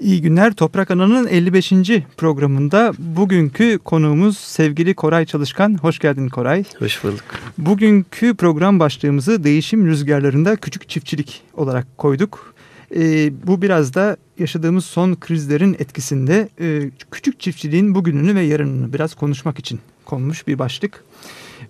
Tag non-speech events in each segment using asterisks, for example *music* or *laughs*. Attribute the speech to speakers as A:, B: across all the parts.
A: İyi günler. Toprak Ana'nın 55. programında bugünkü konuğumuz sevgili Koray Çalışkan. Hoş geldin Koray.
B: Hoş bulduk.
A: Bugünkü program başlığımızı değişim rüzgarlarında küçük çiftçilik olarak koyduk. Ee, bu biraz da yaşadığımız son krizlerin etkisinde e, küçük çiftçiliğin bugününü ve yarınını biraz konuşmak için konmuş bir başlık.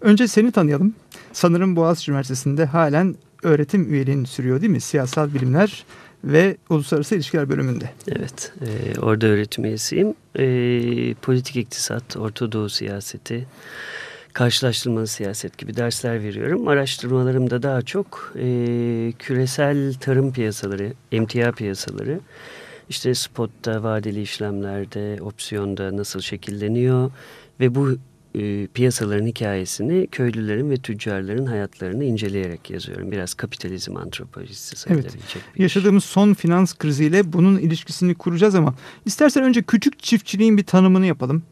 A: Önce seni tanıyalım. Sanırım Boğaziçi Üniversitesi'nde halen öğretim üyeliğin sürüyor değil mi? Siyasal bilimler ve Uluslararası İlişkiler bölümünde.
B: Evet, e, orada öğretim üyesiyim. E, politik iktisat, Orta Doğu siyaseti, karşılaştırmalı siyaset gibi dersler veriyorum. Araştırmalarımda daha çok e, küresel tarım piyasaları, emtia piyasaları, işte spotta, vadeli işlemlerde, opsiyonda nasıl şekilleniyor ve bu e, piyasaların hikayesini köylülerin ve tüccarların hayatlarını inceleyerek yazıyorum. Biraz kapitalizm antropolojisi sayılabilecek evet.
A: bir Yaşadığımız iş. son finans kriziyle bunun ilişkisini kuracağız ama istersen önce küçük çiftçiliğin bir tanımını yapalım.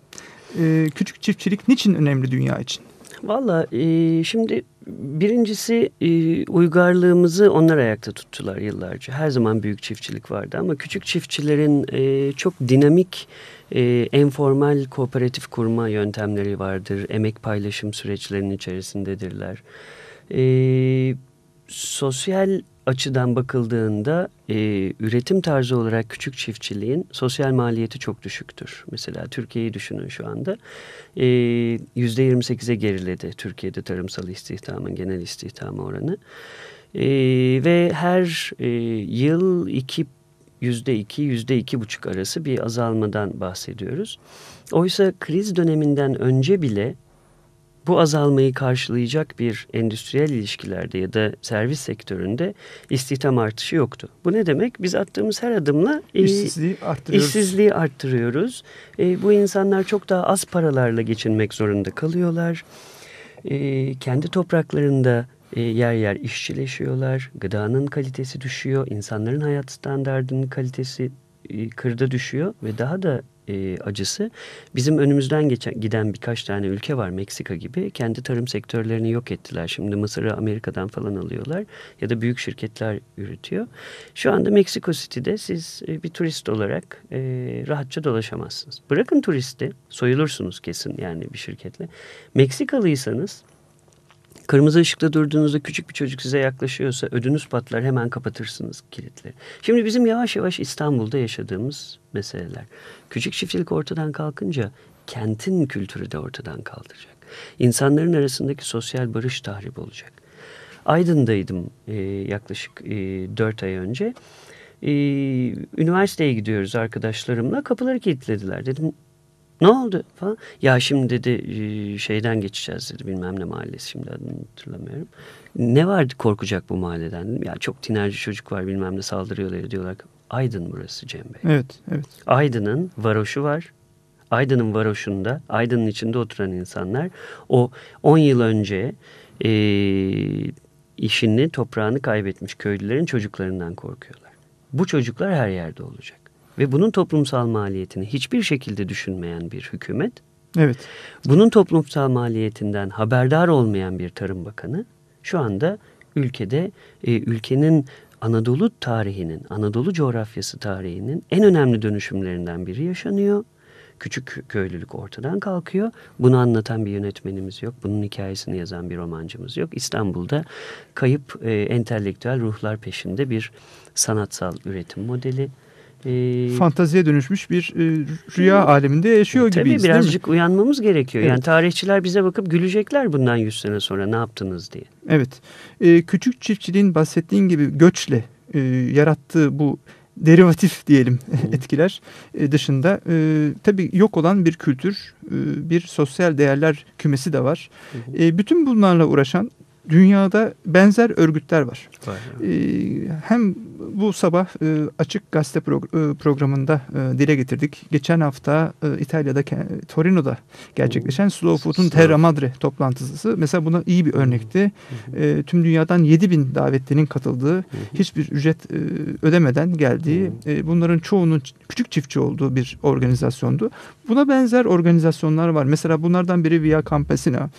A: E, küçük çiftçilik niçin önemli dünya için?
B: Valla e, şimdi birincisi e, uygarlığımızı onlar ayakta tuttular yıllarca. Her zaman büyük çiftçilik vardı ama küçük çiftçilerin e, çok dinamik e, enformal kooperatif kurma yöntemleri vardır. Emek paylaşım süreçlerinin içerisindedirler. E, sosyal açıdan bakıldığında e, üretim tarzı olarak küçük çiftçiliğin sosyal maliyeti çok düşüktür. Mesela Türkiye'yi düşünün şu anda. E, %28'e geriledi Türkiye'de tarımsal istihdamın genel istihdam oranı. E, ve her e, yıl iki yüzde iki, yüzde iki buçuk arası bir azalmadan bahsediyoruz. Oysa kriz döneminden önce bile bu azalmayı karşılayacak bir endüstriyel ilişkilerde ya da servis sektöründe istihdam artışı yoktu. Bu ne demek? Biz attığımız her adımla
A: e, işsizliği arttırıyoruz.
B: İşsizliği arttırıyoruz. E, bu insanlar çok daha az paralarla geçinmek zorunda kalıyorlar. E, kendi topraklarında e, yer yer işçileşiyorlar. Gıdanın kalitesi düşüyor. insanların hayat standartının kalitesi e, kırda düşüyor ve daha da e, acısı bizim önümüzden geçen giden birkaç tane ülke var Meksika gibi kendi tarım sektörlerini yok ettiler. Şimdi Mısır'ı Amerika'dan falan alıyorlar ya da büyük şirketler üretiyor. Şu anda Meksiko City'de siz e, bir turist olarak rahatça dolaşamazsınız. Bırakın turisti soyulursunuz kesin yani bir şirketle. Meksikalıysanız Kırmızı ışıkta durduğunuzda küçük bir çocuk size yaklaşıyorsa ödünüz patlar hemen kapatırsınız kilitleri. Şimdi bizim yavaş yavaş İstanbul'da yaşadığımız meseleler. Küçük çiftçilik ortadan kalkınca kentin kültürü de ortadan kaldıracak. İnsanların arasındaki sosyal barış tahrip olacak. Aydın'daydım e, yaklaşık e, 4 ay önce. E, üniversiteye gidiyoruz arkadaşlarımla kapıları kilitlediler. Dedim ne oldu falan. Ya şimdi dedi e, şeyden geçeceğiz dedi bilmem ne mahallesi şimdi adını hatırlamıyorum. Ne vardı korkacak bu mahalleden dedim. Ya çok tinerci çocuk var bilmem ne saldırıyorlar diyorlar. Aydın burası Cem Bey.
A: Evet, evet.
B: Aydın'ın varoşu var. Aydın'ın varoşunda, Aydın'ın içinde oturan insanlar o 10 yıl önce e, işini, toprağını kaybetmiş köylülerin çocuklarından korkuyorlar. Bu çocuklar her yerde olacak ve bunun toplumsal maliyetini hiçbir şekilde düşünmeyen bir hükümet,
A: evet.
B: bunun toplumsal maliyetinden haberdar olmayan bir Tarım Bakanı şu anda ülkede e, ülkenin Anadolu tarihinin, Anadolu coğrafyası tarihinin en önemli dönüşümlerinden biri yaşanıyor. Küçük köylülük ortadan kalkıyor. Bunu anlatan bir yönetmenimiz yok. Bunun hikayesini yazan bir romancımız yok. İstanbul'da kayıp e, entelektüel ruhlar peşinde bir sanatsal üretim modeli
A: e, fantaziye dönüşmüş bir e, rüya hmm. aleminde yaşıyor
B: tabii
A: gibiyiz.
B: Tabii birazcık uyanmamız gerekiyor. Evet. Yani tarihçiler bize bakıp gülecekler bundan 100 sene sonra ne yaptınız diye.
A: Evet. E, küçük çiftçiliğin bahsettiğin gibi göçle e, yarattığı bu derivatif diyelim *laughs* etkiler e, dışında e, tabii yok olan bir kültür, e, bir sosyal değerler kümesi de var. E, bütün bunlarla uğraşan dünyada benzer örgütler var. var ee, hem bu sabah e, açık gazete e, programında e, dile getirdik. Geçen hafta İtalya'da Torino'da gerçekleşen Slow Food'un Terra Madre toplantısı mesela buna iyi bir örnekti. Tüm dünyadan 7 bin davetlinin katıldığı, hiçbir ücret ödemeden geldiği, bunların çoğunun küçük çiftçi olduğu bir organizasyondu. Buna benzer organizasyonlar var. Mesela bunlardan biri Via Campesina.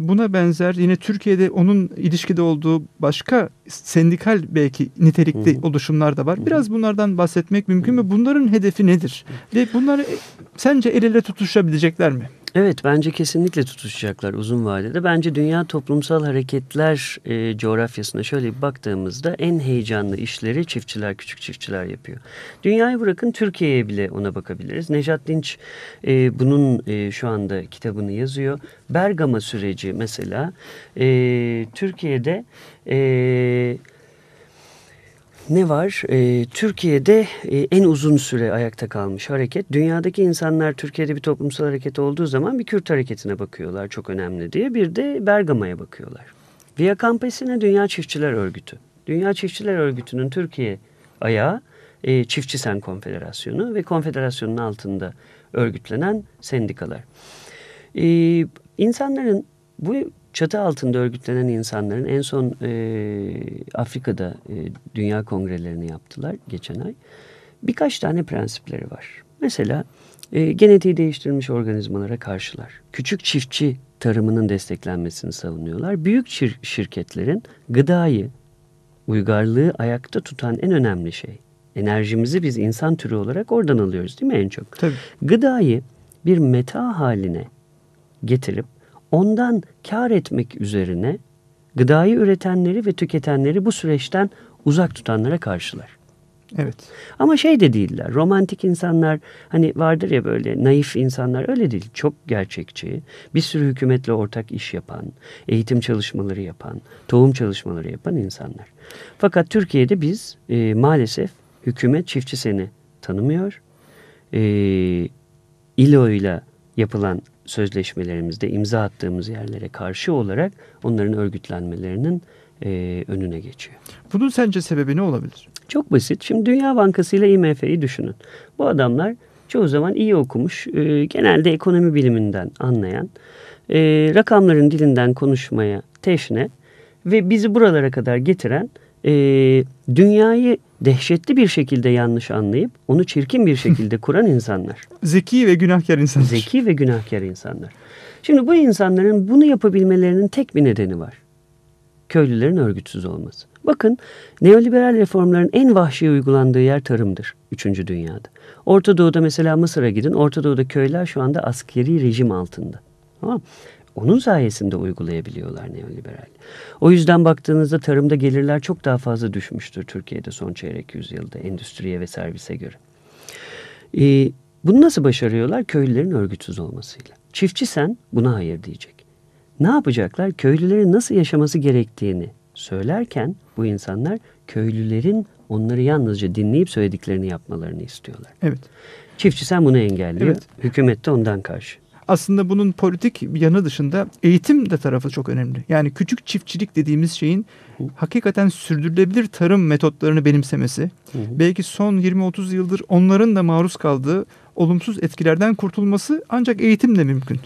A: Buna benzer yine Türkiye'de ve onun ilişkide olduğu başka sendikal belki nitelikli
B: Hı hı.
A: oluşumlar da var. Biraz bunlardan bahsetmek mümkün mü? Bunların hedefi nedir? Ve bunları e, sence el ele tutuşabilecekler mi?
B: Evet bence kesinlikle tutuşacaklar uzun vadede. Bence dünya toplumsal hareketler e, coğrafyasına şöyle bir baktığımızda en heyecanlı işleri çiftçiler, küçük çiftçiler yapıyor. Dünyayı bırakın Türkiye'ye bile ona bakabiliriz. Nejat Dinç e, bunun e, şu anda kitabını yazıyor. Bergama süreci mesela e, Türkiye'de... E, ne var? Ee, Türkiye'de e, en uzun süre ayakta kalmış hareket. Dünyadaki insanlar Türkiye'de bir toplumsal hareket olduğu zaman bir Kürt hareketine bakıyorlar çok önemli diye. Bir de Bergama'ya bakıyorlar. Via Campesina Dünya Çiftçiler Örgütü. Dünya Çiftçiler Örgütü'nün Türkiye ayağı e, Çiftçi Sen Konfederasyonu ve konfederasyonun altında örgütlenen sendikalar. E, insanların bu çatı altında örgütlenen insanların en son e, Afrika'da e, dünya kongrelerini yaptılar geçen ay. Birkaç tane prensipleri var. Mesela e, genetiği değiştirilmiş organizmalara karşılar. Küçük çiftçi tarımının desteklenmesini savunuyorlar. Büyük şir şirketlerin gıdayı, uygarlığı ayakta tutan en önemli şey. Enerjimizi biz insan türü olarak oradan alıyoruz değil mi en çok?
A: Tabii.
B: Gıdayı bir meta haline getirip ondan kar etmek üzerine gıdayı üretenleri ve tüketenleri bu süreçten uzak tutanlara karşılar.
A: Evet.
B: Ama şey de değiller. Romantik insanlar hani vardır ya böyle naif insanlar öyle değil. Çok gerçekçi. Bir sürü hükümetle ortak iş yapan, eğitim çalışmaları yapan, tohum çalışmaları yapan insanlar. Fakat Türkiye'de biz e, maalesef hükümet çiftçi seni tanımıyor. E, İLO ile yapılan sözleşmelerimizde imza attığımız yerlere karşı olarak onların örgütlenmelerinin e, önüne geçiyor.
A: Bunun sence sebebi ne olabilir?
B: Çok basit. Şimdi Dünya Bankası ile IMF'yi düşünün. Bu adamlar çoğu zaman iyi okumuş, e, genelde ekonomi biliminden anlayan, e, rakamların dilinden konuşmaya teşne ve bizi buralara kadar getiren e, dünyayı dehşetli bir şekilde yanlış anlayıp onu çirkin bir şekilde *laughs* kuran insanlar.
A: Zeki ve günahkar insanlar.
B: Zeki ve günahkar insanlar. Şimdi bu insanların bunu yapabilmelerinin tek bir nedeni var. Köylülerin örgütsüz olması. Bakın neoliberal reformların en vahşi uygulandığı yer tarımdır. Üçüncü dünyada. Orta Doğu'da mesela Mısır'a gidin. Orta Doğu'da köyler şu anda askeri rejim altında. Tamam? Onun sayesinde uygulayabiliyorlar neoliberal. O yüzden baktığınızda tarımda gelirler çok daha fazla düşmüştür Türkiye'de son çeyrek yüzyılda endüstriye ve servise göre. Ee, bunu nasıl başarıyorlar? Köylülerin örgütsüz olmasıyla. Çiftçi sen buna hayır diyecek. Ne yapacaklar? Köylülerin nasıl yaşaması gerektiğini söylerken bu insanlar köylülerin onları yalnızca dinleyip söylediklerini yapmalarını istiyorlar.
A: Evet.
B: Çiftçi sen bunu engelliyor.
A: Evet.
B: Hükümet de ondan karşı.
A: Aslında bunun politik yanı dışında eğitim de tarafı çok önemli. Yani küçük çiftçilik dediğimiz şeyin
B: Hı.
A: hakikaten sürdürülebilir tarım metotlarını benimsemesi,
B: Hı
A: belki son 20-30 yıldır onların da maruz kaldığı olumsuz etkilerden kurtulması ancak eğitimle mümkün.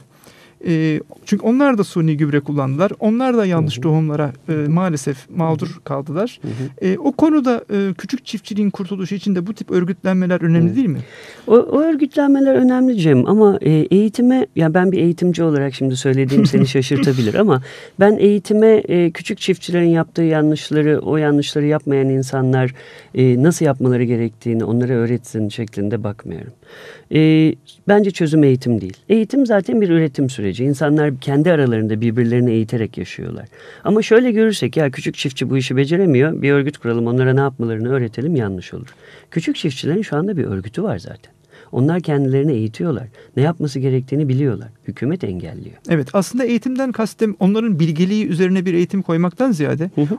A: E, çünkü onlar da suni gübre kullandılar. Onlar da yanlış
B: Hı hı.
A: tohumlara e, maalesef mağdur kaldılar.
B: Hı hı.
A: E, o konuda e, küçük çiftçiliğin kurtuluşu için de bu tip örgütlenmeler önemli
B: Hı.
A: değil mi?
B: O, o örgütlenmeler önemli Cem ama e, eğitime ya ben bir eğitimci olarak şimdi söylediğim seni *laughs* şaşırtabilir ama ben eğitime e, küçük çiftçilerin yaptığı yanlışları o yanlışları yapmayan insanlar e, nasıl yapmaları gerektiğini onlara öğretsin şeklinde bakmıyorum. E, bence çözüm eğitim değil. Eğitim zaten bir üretim süreci. İnsanlar kendi aralarında birbirlerini eğiterek yaşıyorlar. Ama şöyle görürsek ya küçük çiftçi bu işi beceremiyor bir örgüt kuralım onlara ne yapmalarını öğretelim yanlış olur. Küçük çiftçilerin şu anda bir örgütü var zaten. Onlar kendilerini eğitiyorlar. Ne yapması gerektiğini biliyorlar. Hükümet engelliyor.
A: Evet aslında eğitimden kastım onların bilgeliği üzerine bir eğitim koymaktan ziyade
B: Hı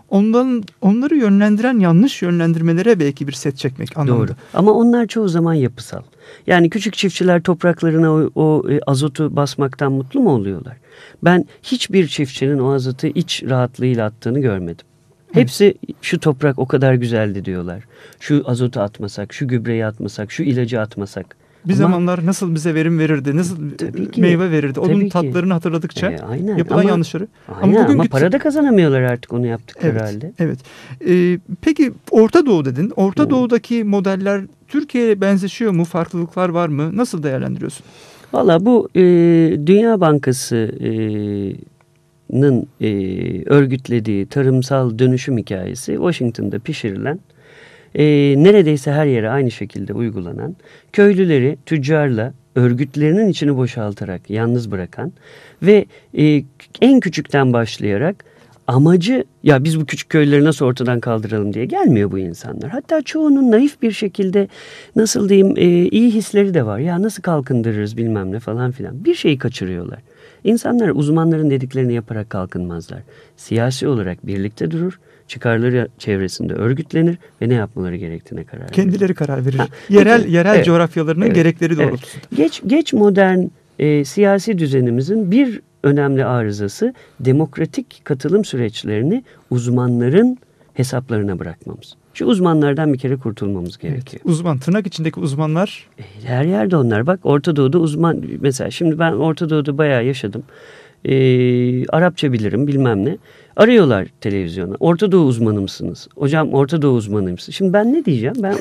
A: onları yönlendiren yanlış yönlendirmelere belki bir set çekmek anlamında.
B: Doğru. Ama onlar çoğu zaman yapısal. Yani küçük çiftçiler topraklarına o, o e, azotu basmaktan mutlu mu oluyorlar? Ben hiçbir çiftçinin o azotu iç rahatlığıyla attığını görmedim. Hepsi şu toprak o kadar güzeldi diyorlar. Şu azotu atmasak, şu gübreyi atmasak, şu ilacı atmasak.
A: Bir
B: Ama-
A: zamanlar nasıl bize verim verirdi, nasıl
B: ki.
A: meyve verirdi. Onun
B: ki.
A: tatlarını hatırladıkça
B: E, aynen.
A: yapılan
B: ama,
A: yanlışları.
B: Aynen ama,
A: bugünkü-
B: para da kazanamıyorlar artık onu yaptıkları
A: Evet.
B: halde.
A: Evet. Ee, peki Orta Doğu dedin. Orta
B: Hı.
A: Doğu'daki modeller Türkiye'ye benzeşiyor mu? Farklılıklar var mı? Nasıl değerlendiriyorsun?
B: Valla bu e, Dünya Bankası e, e, örgütlediği tarımsal dönüşüm hikayesi Washington'da pişirilen e, neredeyse her yere aynı şekilde uygulanan köylüleri tüccarla örgütlerinin içini boşaltarak yalnız bırakan ve e, en küçükten başlayarak amacı ya biz bu küçük köyleri nasıl ortadan kaldıralım diye gelmiyor bu insanlar. Hatta çoğunun naif bir şekilde nasıl diyeyim e, iyi hisleri de var. Ya nasıl kalkındırırız bilmem ne falan filan. Bir şeyi kaçırıyorlar. İnsanlar uzmanların dediklerini yaparak kalkınmazlar. Siyasi olarak birlikte durur, çıkarları çevresinde örgütlenir ve ne yapmaları gerektiğine karar verir.
A: Kendileri karar verir. Ha, yerel peki, yerel evet, coğrafyalarının evet, gerekleri doğrultusunda.
B: Evet. Geç geç modern e, siyasi düzenimizin bir önemli arızası demokratik katılım süreçlerini uzmanların hesaplarına bırakmamız. Şu uzmanlardan bir kere kurtulmamız gerekiyor.
A: Evet, uzman, tırnak içindeki uzmanlar.
B: E, her yerde onlar. Bak Orta Doğu'da uzman, mesela şimdi ben Orta Doğu'da bayağı yaşadım. Ee, Arapça bilirim bilmem ne. Arıyorlar televizyona. Orta Doğu uzmanı mısınız? Hocam Orta Doğu uzmanı mısınız? Şimdi ben ne diyeceğim? Ben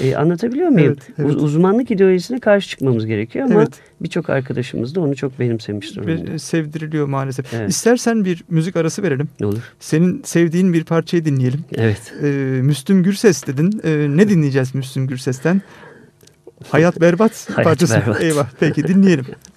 B: *laughs* e, anlatabiliyor muyum? Evet, evet. uzmanlık ideolojisine karşı çıkmamız gerekiyor ama evet. birçok arkadaşımız da onu çok benimsemiş durumda.
A: Sevdiriliyor maalesef. Evet. İstersen bir müzik arası verelim.
B: Ne olur.
A: Senin sevdiğin bir parçayı dinleyelim.
B: Evet.
A: Ee, Müslüm Gürses dedin. Ee, ne dinleyeceğiz Müslüm Gürses'ten? Hayat Berbat *laughs*
B: Hayat
A: parçası.
B: Berbat.
A: Eyvah. Peki dinleyelim. *laughs*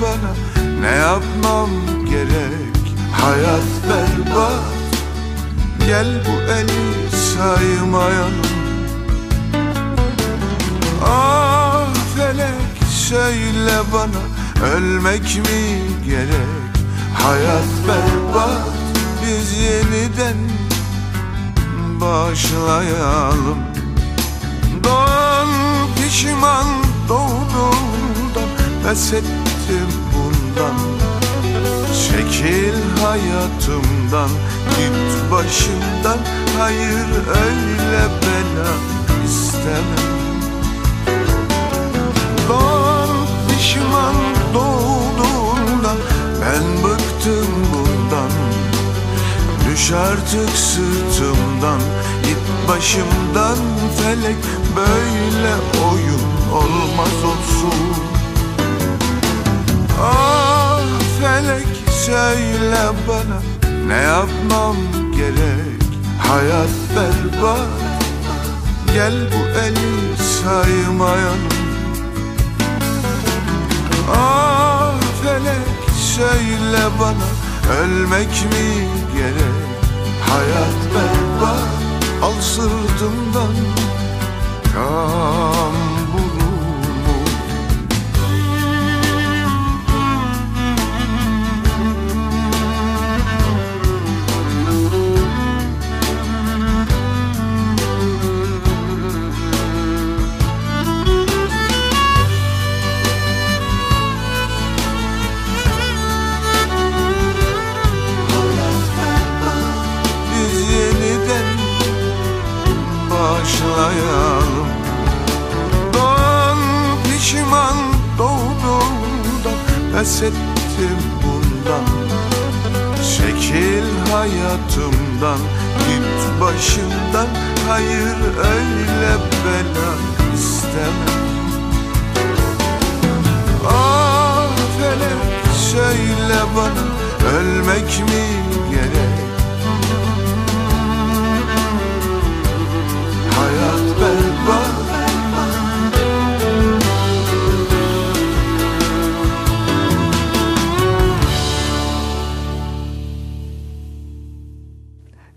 C: bana ne yapmam gerek? Hayat berbat. Gel bu eli saymayalım. Ah felek söyle bana Ölmek mi gerek? Hayat berbat Biz yeniden başlayalım. Doğan pişman doğduğundan pes ettim bundan. Çekil hayatımdan. Git başımdan. Hayır öyle bela istemem. Doğan pişman doğduğundan Ben bıktım bundan. Düş artık sırtımdan. Git başımdan felek Böyle oyun olmaz olsun Ah felek söyle bana ne yapmam gerek? Hayat berbat. Gel bu eli saymayalım Ah felek söyle bana ölmek mi gerek? Hayat berbat. Al sırtımdan kan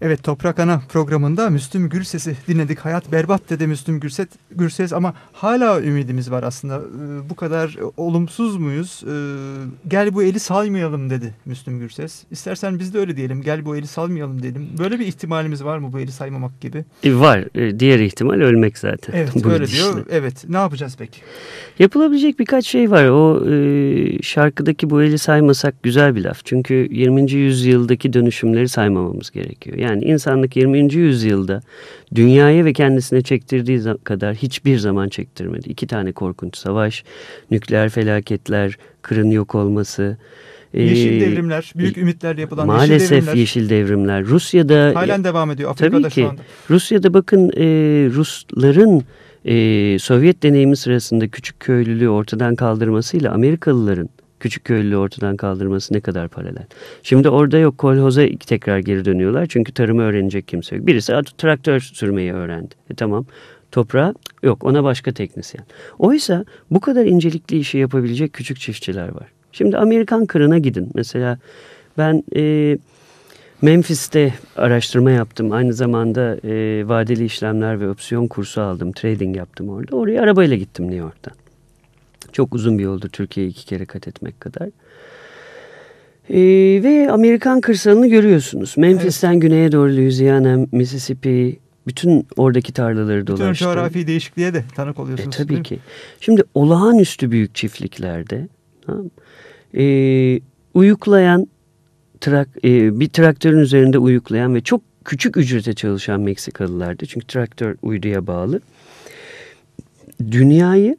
A: Evet Toprak Ana programında Müslüm Gürses'i dinledik. Hayat berbat dedi Müslüm Gürses, Gürses ama hala ümidimiz var aslında. Ee, bu kadar olumsuz muyuz? Ee, gel bu eli salmayalım dedi Müslüm Gürses. İstersen biz de öyle diyelim. Gel bu eli salmayalım diyelim. Böyle bir ihtimalimiz var mı bu eli saymamak gibi?
B: E, var. E, diğer ihtimal ölmek zaten.
A: Evet öyle diyor. Evet ne yapacağız peki?
B: Yapılabilecek birkaç şey var. O e, şarkıdaki bu eli saymasak güzel bir laf. Çünkü 20. yüzyıldaki dönüşümleri saymamamız gerekiyor. Yani insanlık 20. yüzyılda dünyaya ve kendisine çektirdiği kadar hiçbir zaman çektirmedi. İki tane korkunç savaş, nükleer felaketler, kırın yok olması.
A: Yeşil devrimler, büyük ümitlerle yapılan
B: maalesef
A: yeşil devrimler.
B: yeşil devrimler. Rusya'da
A: halen devam ediyor Afrika'da
B: tabii ki,
A: şu anda.
B: Rusya'da bakın e, Rusların e, Sovyet deneyimi sırasında küçük köylülüğü ortadan kaldırmasıyla Amerikalıların küçük köylülüğü ortadan kaldırması ne kadar paralel. Şimdi orada yok kolhoza tekrar geri dönüyorlar çünkü tarımı öğrenecek kimse yok. Birisi traktör sürmeyi öğrendi. E tamam toprağa yok ona başka teknisyen. Oysa bu kadar incelikli işi yapabilecek küçük çiftçiler var. Şimdi Amerikan kırına gidin. Mesela ben e, Memphis'te araştırma yaptım. Aynı zamanda e, vadeli işlemler ve opsiyon kursu aldım. Trading yaptım orada. Oraya arabayla gittim New York'tan. Çok uzun bir yoldu Türkiye'yi iki kere kat etmek kadar. Ee, ve Amerikan kırsalını görüyorsunuz. Memphis'ten evet. güneye doğru Louisiana, Mississippi, bütün oradaki tarlaları bütün dolaştım.
A: Bütün coğrafi değişikliğe de tanık oluyorsunuz.
B: E, tabii ki. Şimdi olağanüstü büyük çiftliklerde e, uyuklayan trak, e, bir traktörün üzerinde uyuklayan ve çok küçük ücrete çalışan Meksikalılardı. Çünkü traktör uyduya bağlı. Dünyayı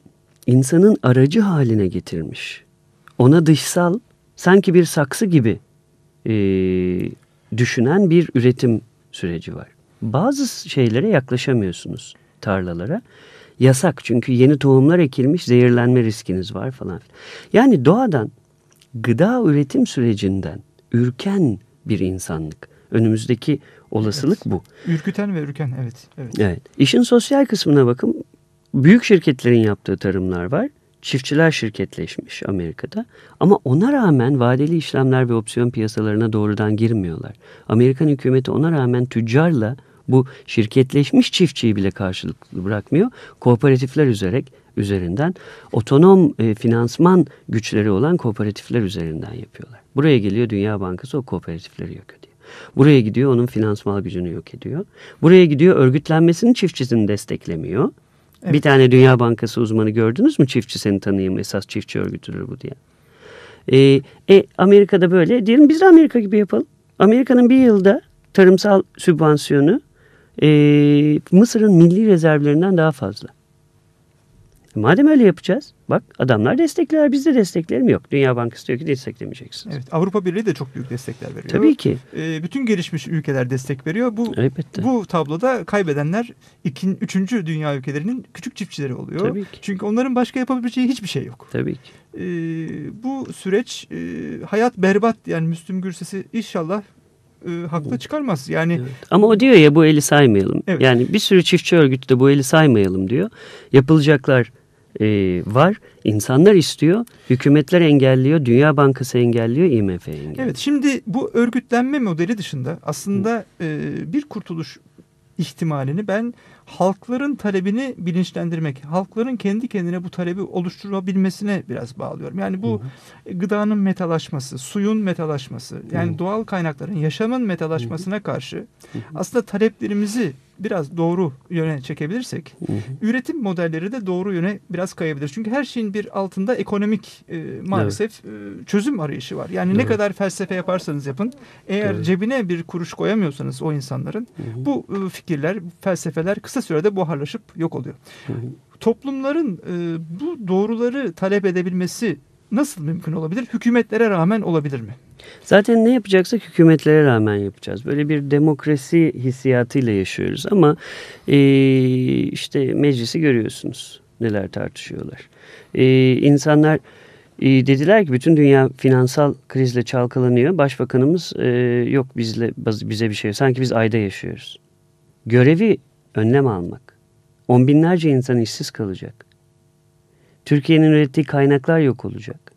B: insanın aracı haline getirmiş. Ona dışsal sanki bir saksı gibi e, düşünen bir üretim süreci var. Bazı şeylere yaklaşamıyorsunuz tarlalara. Yasak çünkü yeni tohumlar ekilmiş zehirlenme riskiniz var falan. Yani doğadan gıda üretim sürecinden ürken bir insanlık. Önümüzdeki olasılık
A: evet.
B: bu.
A: Ürküten ve ürken evet, evet.
B: Evet. İşin sosyal kısmına bakın büyük şirketlerin yaptığı tarımlar var. Çiftçiler şirketleşmiş Amerika'da. Ama ona rağmen vadeli işlemler ve opsiyon piyasalarına doğrudan girmiyorlar. Amerikan hükümeti ona rağmen tüccarla bu şirketleşmiş çiftçiyi bile karşılıklı bırakmıyor. Kooperatifler üzerek üzerinden otonom e, finansman güçleri olan kooperatifler üzerinden yapıyorlar. Buraya geliyor Dünya Bankası o kooperatifleri yok ediyor. Buraya gidiyor onun finansmal gücünü yok ediyor. Buraya gidiyor örgütlenmesinin çiftçisini desteklemiyor. Evet. Bir tane Dünya Bankası uzmanı gördünüz mü? Çiftçi seni tanıyayım esas çiftçi örgütüdür bu diye. Ee, e, Amerika'da böyle diyelim biz de Amerika gibi yapalım. Amerika'nın bir yılda tarımsal sübvansiyonu e, Mısır'ın milli rezervlerinden daha fazla. Madem öyle yapacağız, bak adamlar destekler, biz de desteklerim yok. Dünya Bankası diyor ki desteklemeyeceksiniz.
A: Evet, Avrupa Birliği de çok büyük destekler veriyor.
B: Tabii ki.
A: E, bütün gelişmiş ülkeler destek veriyor. Bu Elbette. bu tabloda kaybedenler ikin, üçüncü dünya ülkelerinin küçük çiftçileri oluyor.
B: Tabii ki.
A: Çünkü onların başka yapabileceği hiçbir şey yok.
B: Tabii ki.
A: E, bu süreç e, hayat berbat yani Müslüm Gürses'i inşallah e, haklı çıkarmaz. Yani evet.
B: Ama o diyor ya bu eli saymayalım. Evet. Yani bir sürü çiftçi örgütü de bu eli saymayalım diyor. Yapılacaklar e, var. İnsanlar istiyor. Hükümetler engelliyor. Dünya Bankası engelliyor. IMF engelliyor.
A: Evet şimdi bu örgütlenme modeli dışında aslında e, bir kurtuluş ihtimalini ben halkların talebini bilinçlendirmek, halkların kendi kendine bu talebi oluşturabilmesine biraz bağlıyorum. Yani bu hı hı. gıdanın metalaşması, suyun metalaşması, yani hı. doğal kaynakların, yaşamın metalaşmasına hı hı. karşı hı hı. aslında taleplerimizi biraz doğru yöne çekebilirsek hı hı. üretim modelleri de doğru yöne biraz kayabilir. Çünkü her şeyin bir altında ekonomik e, maalesef evet. e, çözüm arayışı var. Yani evet. ne kadar felsefe yaparsanız yapın eğer evet. cebine bir kuruş koyamıyorsanız o insanların hı hı. bu e, fikirler, felsefeler kısa sürede buharlaşıp yok oluyor. Hı hı. Toplumların e, bu doğruları talep edebilmesi nasıl mümkün olabilir? Hükümetlere rağmen olabilir mi?
B: Zaten ne yapacaksak hükümetlere rağmen yapacağız. Böyle bir demokrasi hissiyatıyla yaşıyoruz ama e, işte meclisi görüyorsunuz neler tartışıyorlar. E, insanlar e, dediler ki bütün dünya finansal krizle çalkalanıyor. Başbakanımız e, yok bizle bize bir şey sanki biz ayda yaşıyoruz. Görevi önlem almak. On binlerce insan işsiz kalacak. Türkiye'nin ürettiği kaynaklar yok olacak.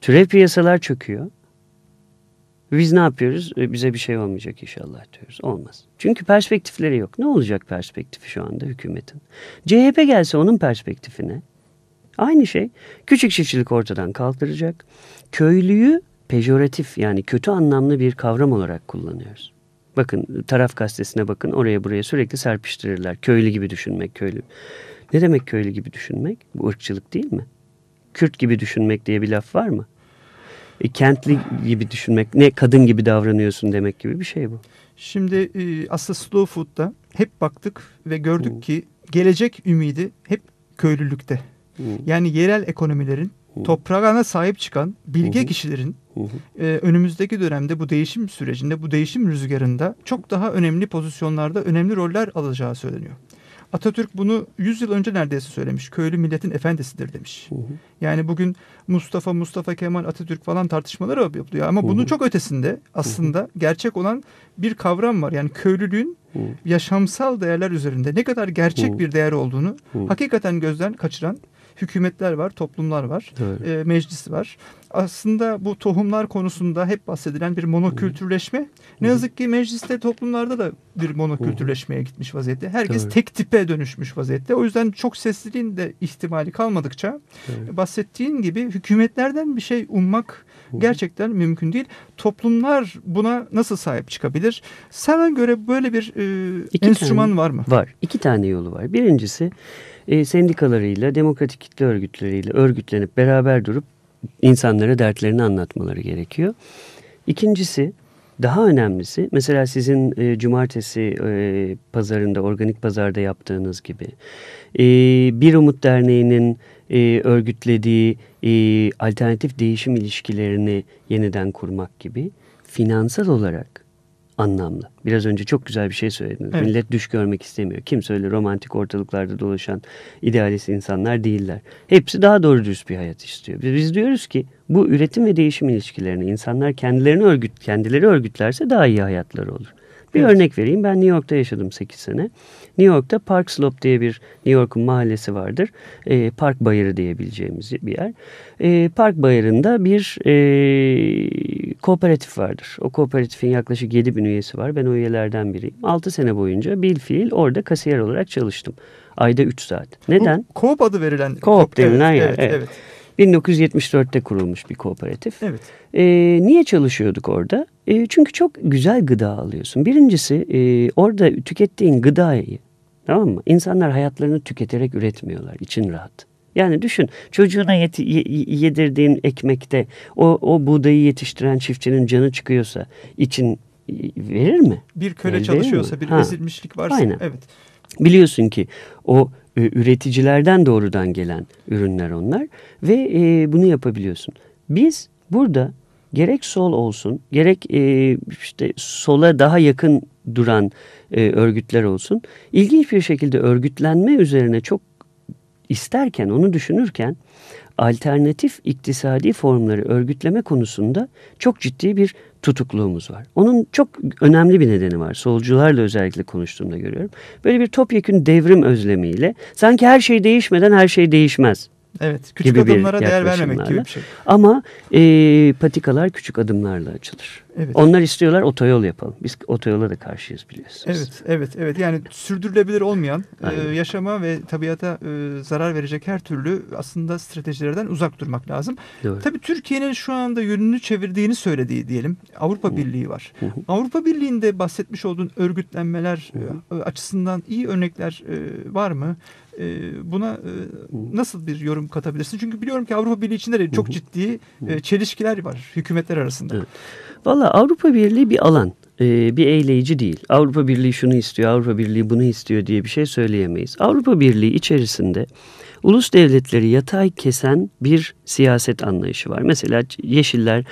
B: Türev piyasalar çöküyor. Biz ne yapıyoruz? E, bize bir şey olmayacak inşallah diyoruz. Olmaz. Çünkü perspektifleri yok. Ne olacak perspektifi şu anda hükümetin? CHP gelse onun perspektifine aynı şey. Küçük çiftçilik ortadan kaldıracak. Köylüyü pejoratif yani kötü anlamlı bir kavram olarak kullanıyoruz. Bakın taraf gazetesine bakın oraya buraya sürekli serpiştirirler. Köylü gibi düşünmek köylü. Ne demek köylü gibi düşünmek? Bu ırkçılık değil mi? Kürt gibi düşünmek diye bir laf var mı? E, kentli gibi düşünmek, ne kadın gibi davranıyorsun demek gibi bir şey bu.
A: Şimdi e, aslında Slow Food'da hep baktık ve gördük hmm. ki gelecek ümidi hep köylülükte. Hmm. Yani yerel ekonomilerin. Toprağına sahip çıkan bilge kişilerin e, önümüzdeki dönemde bu değişim sürecinde, bu değişim rüzgarında çok daha önemli pozisyonlarda önemli roller alacağı söyleniyor. Atatürk bunu 100 yıl önce neredeyse söylemiş. Köylü milletin efendisidir demiş. Hı hı. Yani bugün Mustafa, Mustafa Kemal, Atatürk falan tartışmaları yapılıyor. Ama hı bunun çok ötesinde aslında gerçek olan bir kavram var. Yani köylülüğün yaşamsal değerler üzerinde ne kadar gerçek bir değer olduğunu hakikaten gözden kaçıran hükümetler var, toplumlar var, e, meclis var. Aslında bu tohumlar konusunda hep bahsedilen bir monokültürleşme. Ne yazık ki mecliste, toplumlarda da bir monokültürleşmeye gitmiş vaziyette. Herkes Tabii. tek tipe dönüşmüş vaziyette. O yüzden çok sesliliğin de ihtimali kalmadıkça Tabii. bahsettiğin gibi hükümetlerden bir şey ummak gerçekten mümkün değil. Toplumlar buna nasıl sahip çıkabilir? Sana göre böyle bir e, İki enstrüman
B: tane,
A: var mı?
B: Var. İki tane yolu var. Birincisi e, sendikalarıyla, demokratik kitle örgütleriyle örgütlenip beraber durup insanlara dertlerini anlatmaları gerekiyor. İkincisi daha önemlisi mesela sizin e, cumartesi e, pazarında organik pazarda yaptığınız gibi e, Bir Umut Derneği'nin e, örgütlediği e, alternatif değişim ilişkilerini yeniden kurmak gibi finansal olarak anlamlı. Biraz önce çok güzel bir şey söylediniz. Evet. Millet düş görmek istemiyor. Kimse öyle romantik ortalıklarda dolaşan idealist insanlar değiller. Hepsi daha doğru düz bir hayat istiyor. Biz diyoruz ki bu üretim ve değişim ilişkilerini insanlar kendilerini örgüt kendileri örgütlerse daha iyi hayatları olur. Bir evet. örnek vereyim. Ben New York'ta yaşadım 8 sene. New York'ta Park Slope diye bir New York'un mahallesi vardır. E, Park Bayırı diyebileceğimiz bir yer. E, Park Bayırı'nda bir e, kooperatif vardır. O kooperatifin yaklaşık 7 bin üyesi var. Ben o üyelerden biriyim. 6 sene boyunca bil fiil orada kasiyer olarak çalıştım. Ayda 3 saat. Neden?
A: Bu Coop adı verilen.
B: Coop denilen evet, yer. Evet, evet. evet. 1974'te kurulmuş bir kooperatif.
A: Evet.
B: E, niye çalışıyorduk orada? E, çünkü çok güzel gıda alıyorsun. Birincisi e, orada tükettiğin gıdayı tamam mı? İnsanlar hayatlarını tüketerek üretmiyorlar. İçin rahat. Yani düşün çocuğuna yeti, yedirdiğin ekmekte o, o buğdayı yetiştiren çiftçinin canı çıkıyorsa için verir mi?
A: Bir köle Verir çalışıyorsa bir ha. ezilmişlik varsa Aynen. evet.
B: Biliyorsun ki o e, üreticilerden doğrudan gelen ürünler onlar ve e, bunu yapabiliyorsun. Biz burada gerek sol olsun gerek e, işte sola daha yakın duran e, örgütler olsun ilginç bir şekilde örgütlenme üzerine çok isterken onu düşünürken alternatif iktisadi formları örgütleme konusunda çok ciddi bir tutukluğumuz var. Onun çok önemli bir nedeni var. Solcularla özellikle konuştuğumda görüyorum. Böyle bir topyekün devrim özlemiyle sanki her şey değişmeden her şey değişmez
A: Evet, küçük gibi adımlara değer vermemek gibi bir şey.
B: Ama e, patikalar küçük adımlarla açılır. Evet. Onlar istiyorlar otoyol yapalım. Biz otoyola da karşıyız biliyorsunuz.
A: Evet, evet, evet. Yani sürdürülebilir olmayan e, yaşama ve tabiata e, zarar verecek her türlü aslında stratejilerden uzak durmak lazım. Doğru. Tabii Türkiye'nin şu anda yönünü çevirdiğini söylediği diyelim. Avrupa Hı. Birliği var. Hı. Avrupa Birliği'nde bahsetmiş olduğun örgütlenmeler Hı. E, açısından iyi örnekler e, var mı? E, buna e, nasıl bir yorum katabilirsin? Çünkü biliyorum ki Avrupa Birliği içinde de çok ciddi e, çelişkiler var hükümetler arasında. Evet.
B: Valla Avrupa Birliği bir alan, bir eğleyici değil. Avrupa Birliği şunu istiyor, Avrupa Birliği bunu istiyor diye bir şey söyleyemeyiz. Avrupa Birliği içerisinde ulus devletleri yatay kesen bir siyaset anlayışı var. Mesela Yeşiller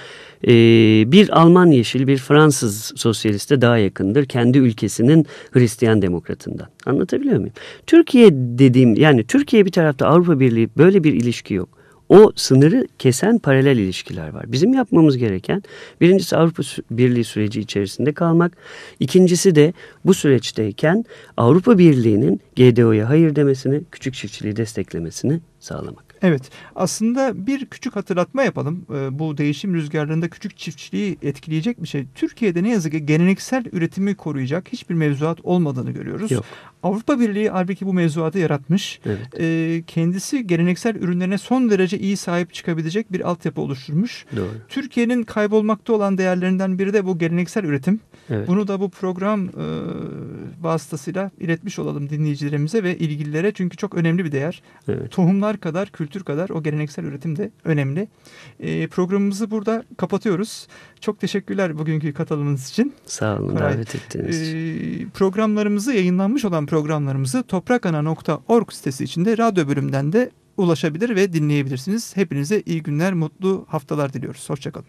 B: bir Alman Yeşil bir Fransız sosyaliste daha yakındır kendi ülkesinin Hristiyan demokratından. Anlatabiliyor muyum? Türkiye dediğim yani Türkiye bir tarafta Avrupa Birliği böyle bir ilişki yok o sınırı kesen paralel ilişkiler var. Bizim yapmamız gereken birincisi Avrupa Birliği süreci içerisinde kalmak. İkincisi de bu süreçteyken Avrupa Birliği'nin GDO'ya hayır demesini, küçük çiftçiliği desteklemesini sağlamak.
A: Evet aslında bir küçük hatırlatma yapalım. Ee, bu değişim rüzgarlarında küçük çiftçiliği etkileyecek bir şey. Türkiye'de ne yazık ki geleneksel üretimi koruyacak hiçbir mevzuat olmadığını görüyoruz.
B: Yok.
A: Avrupa Birliği halbuki bu mevzuatı yaratmış.
B: Evet.
A: Ee, kendisi geleneksel ürünlerine son derece iyi sahip çıkabilecek bir altyapı oluşturmuş.
B: Doğru.
A: Türkiye'nin kaybolmakta olan değerlerinden biri de bu geleneksel üretim.
B: Evet.
A: Bunu da bu program e, vasıtasıyla iletmiş olalım dinleyicilerimize ve ilgililere. Çünkü çok önemli bir değer.
B: Evet.
A: Tohumlar kadar, kültür kadar o geleneksel üretim de önemli. E, programımızı burada kapatıyoruz. Çok teşekkürler bugünkü katılımınız için.
B: Sağ olun
A: Koray.
B: davet ettiğiniz için.
A: E, programlarımızı, yayınlanmış olan programlarımızı toprakana.org sitesi içinde radyo bölümünden de ulaşabilir ve dinleyebilirsiniz. Hepinize iyi günler, mutlu haftalar diliyoruz. Hoşçakalın.